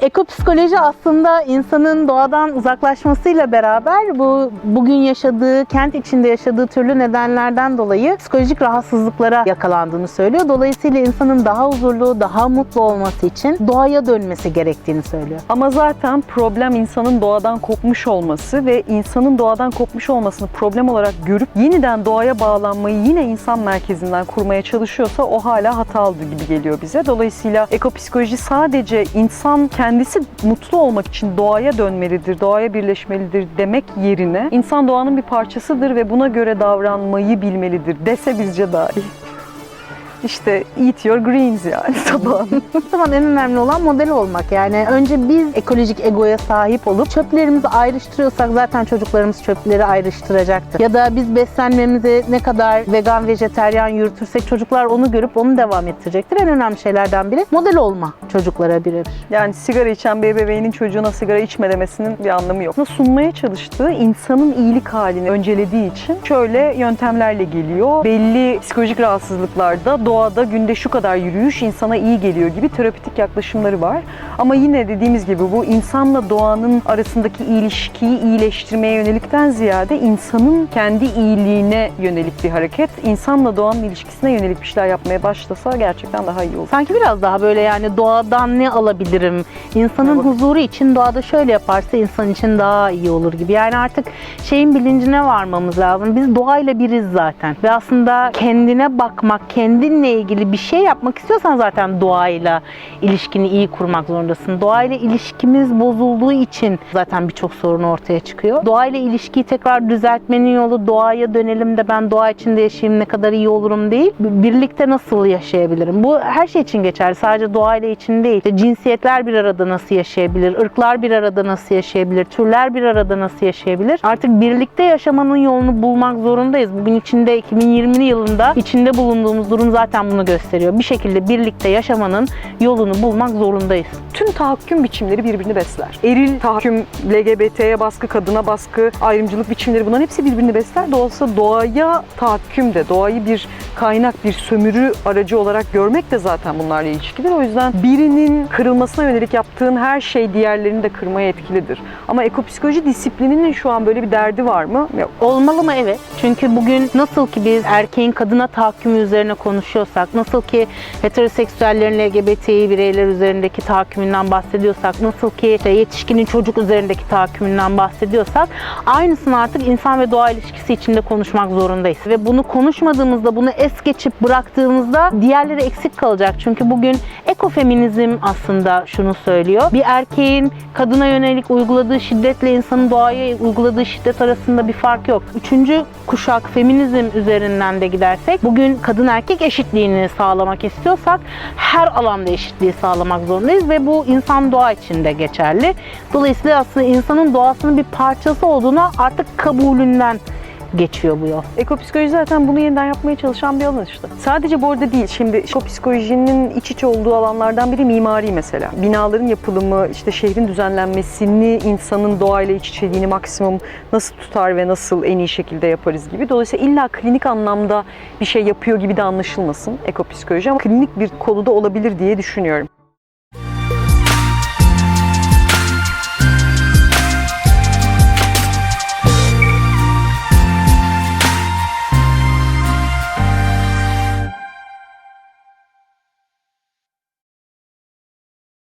Ekopsikoloji aslında insanın doğadan uzaklaşmasıyla beraber bu bugün yaşadığı, kent içinde yaşadığı türlü nedenlerden dolayı psikolojik rahatsızlıklara yakalandığını söylüyor. Dolayısıyla insanın daha huzurlu, daha mutlu olması için doğaya dönmesi gerektiğini söylüyor. Ama zaten problem insanın doğadan kopmuş olması ve insanın doğadan kopmuş olmasını problem olarak görüp yeniden doğaya bağlanmayı yine insan merkezinden kurmaya çalışıyorsa o hala hatalı gibi geliyor bize. Dolayısıyla ekopsikoloji sadece insan kendisi mutlu olmak için doğaya dönmelidir, doğaya birleşmelidir demek yerine insan doğanın bir parçasıdır ve buna göre davranmayı bilmelidir dese bizce daha iyi. İşte eat your greens yani sabahın. O zaman en önemli olan model olmak. Yani önce biz ekolojik egoya sahip olup çöplerimizi ayrıştırıyorsak zaten çocuklarımız çöpleri ayrıştıracaktır. Ya da biz beslenmemizi ne kadar vegan, vejeteryan yürütürsek çocuklar onu görüp onu devam ettirecektir. En önemli şeylerden biri model olma çocuklara birebir. Yani sigara içen bir ebeveynin çocuğuna sigara içme demesinin bir anlamı yok. Sunmaya çalıştığı insanın iyilik halini öncelediği için şöyle yöntemlerle geliyor. Belli psikolojik rahatsızlıklarda doğada günde şu kadar yürüyüş insana iyi geliyor gibi terapötik yaklaşımları var. Ama yine dediğimiz gibi bu insanla doğanın arasındaki ilişkiyi iyileştirmeye yönelikten ziyade insanın kendi iyiliğine yönelik bir hareket. İnsanla doğanın ilişkisine yönelik bir şeyler yapmaya başlasa gerçekten daha iyi olur. Sanki biraz daha böyle yani doğadan ne alabilirim? İnsanın Bak- huzuru için doğada şöyle yaparsa insan için daha iyi olur gibi. Yani artık şeyin bilincine varmamız lazım. Biz doğayla biriz zaten. Ve aslında kendine bakmak, kendinle ilgili bir şey yapmak istiyorsan zaten doğayla ilişkini iyi kurmak zorundasın. Doğayla ilişkimiz bozulduğu için zaten birçok sorun ortaya çıkıyor. Doğayla ilişkiyi tekrar düzeltmenin yolu doğaya dönelim de ben doğa içinde yaşayayım ne kadar iyi olurum değil. Birlikte nasıl yaşayabilirim? Bu her şey için geçerli. Sadece doğayla için değil. İşte cinsiyetler bir arada nasıl yaşayabilir? ırklar bir arada nasıl yaşayabilir? Türler bir arada nasıl yaşayabilir? Artık birlikte yaşamanın yolunu bulmak zorundayız. Bugün içinde 2020 yılında içinde bulunduğumuz durum zaten bunu gösteriyor. Bir şekilde birlikte yaşamanın yolunu bulmak zorundayız. tüm tahakküm biçimleri birbirini besler. Eril tahakküm, LGBT'ye baskı, kadına baskı, ayrımcılık biçimleri bunların hepsi birbirini besler. Dolayısıyla doğaya tahakküm de, doğayı bir kaynak, bir sömürü aracı olarak görmek de zaten bunlarla ilişkilidir. O yüzden birinin kırılmasına yönelik yaptığın her şey diğerlerini de kırmaya etkilidir. Ama ekopsikoloji disiplininin şu an böyle bir derdi var mı? Yok. Olmalı mı? Evet. Çünkü bugün nasıl ki biz erkeğin kadına tahakkümü üzerine konuşuyorsak, nasıl ki heteroseksüellerin LGBTİ bireyler üzerindeki tahakkümünden bahsediyorsak, nasıl ki işte yetişkinin çocuk üzerindeki tahakkümünden bahsediyorsak, aynısını artık insan ve doğa ilişkisi içinde konuşmak zorundayız. Ve bunu konuşmadığımızda, bunu es geçip bıraktığımızda diğerleri eksik kalacak. Çünkü bugün ekofeminizm aslında şunu söylüyor. Bir erkeğin kadına yönelik uyguladığı şiddetle insanın doğaya uyguladığı şiddet arasında bir fark yok. Üçüncü kuşak feminizm üzerinden de gidersek bugün kadın erkek eşitliğini sağlamak istiyorsak her alanda eşitliği sağlamak zorundayız ve bu insan doğa için de geçerli. Dolayısıyla aslında insanın doğasının bir parçası olduğuna artık kabulünden geçiyor bu yol. Ekopsikoloji zaten bunu yeniden yapmaya çalışan bir alan işte. Sadece bu arada değil. Şimdi ekopsikolojinin iç içe olduğu alanlardan biri mimari mesela. Binaların yapılımı, işte şehrin düzenlenmesini, insanın doğayla iç içeliğini maksimum nasıl tutar ve nasıl en iyi şekilde yaparız gibi. Dolayısıyla illa klinik anlamda bir şey yapıyor gibi de anlaşılmasın ekopsikoloji ama klinik bir kolu da olabilir diye düşünüyorum.